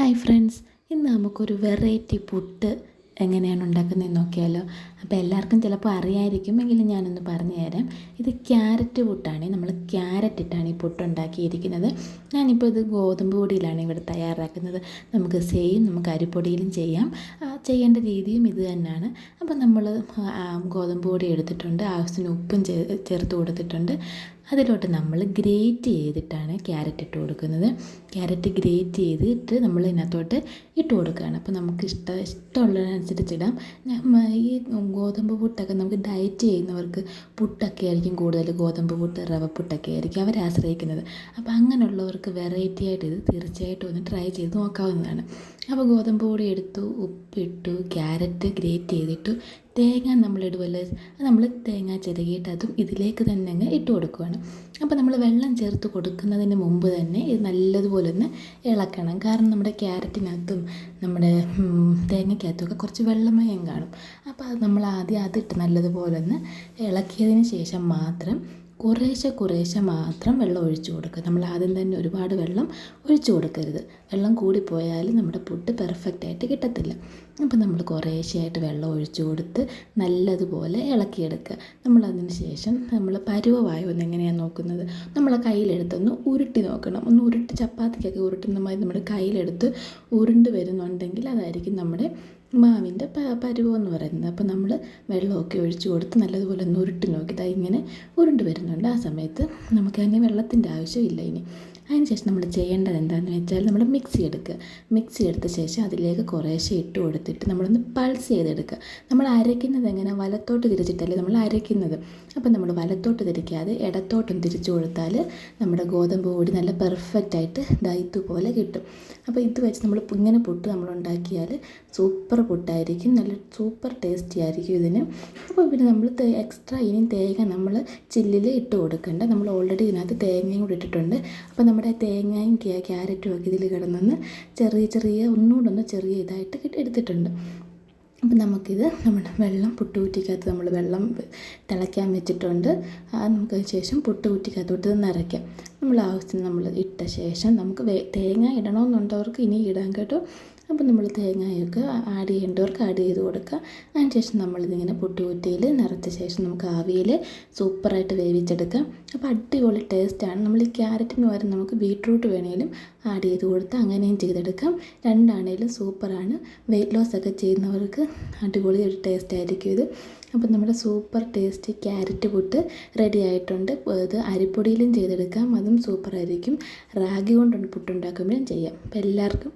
Hi friends ഇന്ന് നമുക്കൊരു variety puttu എങ്ങനെയാണ് ഉണ്ടാക്കുന്നതെന്ന് നോക്കിയാലോ. അപ്പോൾ എല്ലാവർക്കും ചിലപ്പോൾ അറിയായിരിക്കും എങ്കിലും ഞാനൊന്ന് പറഞ്ഞു തരാം. ഇത് ക്യാരറ്റ് പുട്ടാണ്. നമ്മൾ ക്യാരറ്റ് ഇട്ടാണ് ഈ പുട്ട് ഉണ്ടാക്കിയിരിക്കുന്നത്. ഞാനിപ്പോൾ ഇത് ഗോതമ്പ് പൊടിയിലാണ് ഇവിടെ തയ്യാറാക്കുന്നത്. നമുക്ക് സെയിം നമുക്ക് അരിപ്പൊടിയിലും ചെയ്യാം. ചെയ്യേണ്ട രീതിയും ഇത് തന്നെയാണ്. അപ്പോൾ നമ്മൾ ഗോതമ്പ് പൊടി എടുത്തിട്ടുണ്ട്. ആവശ്യത്തിന് ഉപ്പും ചേർത്ത് കൊടുത്തിട്ടുണ്ട്. അതിലോട്ട് നമ്മൾ ഗ്രേറ്റ് ചെയ്തിട്ടാണ് ക്യാരറ്റ് ഇട്ട് കൊടുക്കുന്നത്. ക്യാരറ്റ് ഗ്രേറ്റ് ചെയ്തിട്ട് നമ്മൾ ഇതിനകത്തോട്ട് ഇട്ട് കൊടുക്കുകയാണ്. അപ്പോൾ നമുക്ക് ഇഷ്ടം ഇഷ്ടമുള്ളതിനനുസരിച്ച് ഇടാം. ഈ ഗോതമ്പ് പുട്ടൊക്കെ നമുക്ക് ഡയറ്റ് ചെയ്യുന്നവർക്ക് പുട്ടൊക്കെ ആയിരിക്കും കൂടുതൽ. ഗോതമ്പ് പുട്ട് റവ പുട്ടൊക്കെ ആയിരിക്കും അവരെ ആശ്രയിക്കുന്നത്. അപ്പോൾ അങ്ങനെയുള്ളവർക്ക് വെറൈറ്റി ആയിട്ട് ഇത് തീർച്ചയായിട്ടും ഒന്ന് ട്രൈ ചെയ്ത് നോക്കാവുന്നതാണ്. അപ്പോൾ ഗോതമ്പ് പൊടി എടുത്തു ഉപ്പിട്ടു ക്യാരറ്റ് ഗ്രേറ്റ് ചെയ്തിട്ടു തേങ്ങ നമ്മൾ ഇടുമല്ലോ അത് നമ്മൾ തേങ്ങ ചിരകിയിട്ട് അതും ഇതിലേക്ക് തന്നെ അങ്ങ് ഇട്ട് കൊടുക്കുകയാണ് അപ്പോൾ നമ്മൾ വെള്ളം ചേർത്ത് കൊടുക്കുന്നതിന് മുമ്പ് തന്നെ ഇത് നല്ലതുപോലെ ഒന്ന് ഇളക്കണം. കാരണം നമ്മുടെ ക്യാരറ്റിനകത്തും നമ്മുടെ തേങ്ങയ്ക്കകത്തുമൊക്കെ കുറച്ച് വെള്ളമയം കാണും. അപ്പോൾ അത് നമ്മൾ ആദ്യം അതിട്ട് നല്ലതുപോലെ ഒന്ന് ഇളക്കിയതിന് ശേഷം മാത്രം കുറേശ്ശെ കുറേശ്ശെ മാത്രം വെള്ളം ഒഴിച്ചു കൊടുക്കുക. നമ്മൾ ആദ്യം തന്നെ ഒരുപാട് വെള്ളം ഒഴിച്ചു കൊടുക്കരുത്. വെള്ളം കൂടിപ്പോയാൽ നമ്മുടെ പുട്ട് പെർഫെക്റ്റായിട്ട് കിട്ടത്തില്ല. അപ്പോൾ നമ്മൾ കുറേശ്ശെയായിട്ട് വെള്ളം ഒഴിച്ചു കൊടുത്ത് നല്ലതുപോലെ ഇളക്കിയെടുക്കുക. നമ്മൾ അതിന് ശേഷം നമ്മൾ പരുവമായി ഒന്ന് എങ്ങനെയാണ് നോക്കുന്നത് നമ്മൾ കയ്യിലെടുത്തൊന്ന് ഉരുട്ടി നോക്കണം. ഒന്ന് ഉരുട്ടി ചപ്പാത്തിക്കൊക്കെ ഉരുട്ടുന്ന മാതിരി നമ്മുടെ കയ്യിലെടുത്ത് ഉരുണ്ട് വരുന്നുണ്ടെങ്കിൽ അതായിരിക്കും നമ്മുടെ മാവിന്റെ പ പരുവം എന്ന് പറയുന്നത്. അപ്പോൾ നമ്മൾ വെള്ളമൊക്കെ ഒഴിച്ചു കൊടുത്ത് നല്ലതുപോലെ ഒന്ന് ഉരുട്ടി നോക്കി. ഇങ്ങനെ ഉരുണ്ട് വരുന്നുണ്ട്. ആ സമയത്ത് നമുക്ക് അതിന് വെള്ളത്തിന്റെ ആവശ്യമില്ല ഇനി. അതിന് ശേഷം നമ്മൾ ചെയ്യേണ്ടത് എന്താണെന്ന് വെച്ചാൽ നമ്മൾ മിക്സി എടുക്കുക. മിക്സി എടുത്ത ശേഷം അതിലേക്ക് കുറേശ്ശെ ഇട്ട് കൊടുത്തിട്ട് നമ്മളൊന്ന് പൾസ് ചെയ്തെടുക്കുക. നമ്മൾ അരയ്ക്കുന്നത് എങ്ങനെ? വലത്തോട്ട് തിരിച്ചിട്ടല്ലേ നമ്മൾ അരയ്ക്കുന്നത്. അപ്പം നമ്മൾ വലത്തോട്ട് തിരിക്കാതെ ഇടത്തോട്ടും തിരിച്ചു കൊടുത്താൽ നമ്മുടെ ഗോതമ്പ് പൊടി നല്ല പെർഫെക്റ്റ് ആയിട്ട് ദൈത്തു പോലെ കിട്ടും. അപ്പോൾ ഇത് വെച്ച് നമ്മൾ ഇങ്ങനെ പുട്ട് നമ്മൾ ഉണ്ടാക്കിയാൽ സൂപ്പർ പുട്ടായിരിക്കും. നല്ല സൂപ്പർ ടേസ്റ്റി ആയിരിക്കും ഇതിന്. അപ്പോൾ പിന്നെ നമ്മൾ എക്സ്ട്രാ ഇനിയും തേങ്ങ നമ്മൾ ചില്ലിൽ ഇട്ട് കൊടുക്കേണ്ട. നമ്മൾ ഓൾറെഡി ഇതിനകത്ത് തേങ്ങയും കൂടി ഇട്ടിട്ടുണ്ട്. അപ്പോൾ നമ്മുടെ തേങ്ങയും ക്യാ- ക്യാരറ്റും ഒക്കെ ഇതിൽ കിടന്നൊന്ന് ചെറിയ ചെറിയ ഒന്നുകൂടെ ഒന്ന് ചെറിയ ഇതായിട്ട് കിട്ടി എടുത്തിട്ടുണ്ട്. അപ്പം നമുക്കിത് നമ്മുടെ വെള്ളം പുട്ടുകുറ്റിക്കകത്ത് നമ്മൾ വെള്ളം തിളയ്ക്കാൻ വെച്ചിട്ടുണ്ട്. ആ നമുക്ക് അതിന് ശേഷം പുട്ടുകുറ്റിക്കകത്തോട്ട് ഇത് നിറയ്ക്കാം നമ്മൾ ആവശ്യത്തിന് നമ്മൾ ഇട്ട ശേഷം നമുക്ക് തേങ്ങ ഇടണമെന്നുണ്ടവർക്ക് ഇനി ഇടാൻ കേട്ടോ. അപ്പോൾ നമ്മൾ തേങ്ങയൊക്കെ ആഡ് ചെയ്യേണ്ടവർക്ക് ആഡ് ചെയ്ത് കൊടുക്കുക. അതിന് ശേഷം നമ്മളിതിങ്ങനെ പുട്ടുകുറ്റിയിൽ നിറച്ച ശേഷം നമുക്ക് ആവിയിൽ സൂപ്പറായിട്ട് വേവിച്ചെടുക്കാം. അപ്പോൾ അടിപൊളി ടേസ്റ്റാണ് നമ്മൾ ഈ ക്യാരറ്റിന് പകരം നമുക്ക് ബീട്രൂട്ട് വേണേലും ആഡ് ചെയ്ത് കൊടുത്ത് അങ്ങനെയും ചെയ്തെടുക്കാം. രണ്ടാണേലും സൂപ്പറാണ്. വെയിറ്റ് ലോസ് ഒക്കെ ചെയ്യുന്നവർക്ക് അടിപൊളി ഒരു ടേസ്റ്റ് ആയിരിക്കും ഇത്. അപ്പോൾ നമ്മുടെ super tasty carrot puttu ready ആയിട്ടുണ്ട്. ഇത് അരിപ്പൊടിയിലും ചെയ്തെടുക്കാം. അതും സൂപ്പറായിരിക്കും റാഗി കൊണ്ടുണ്ട് പുട്ടുണ്ടാക്കുമ്പോഴും ചെയ്യാം. അപ്പോൾ എല്ലാവർക്കും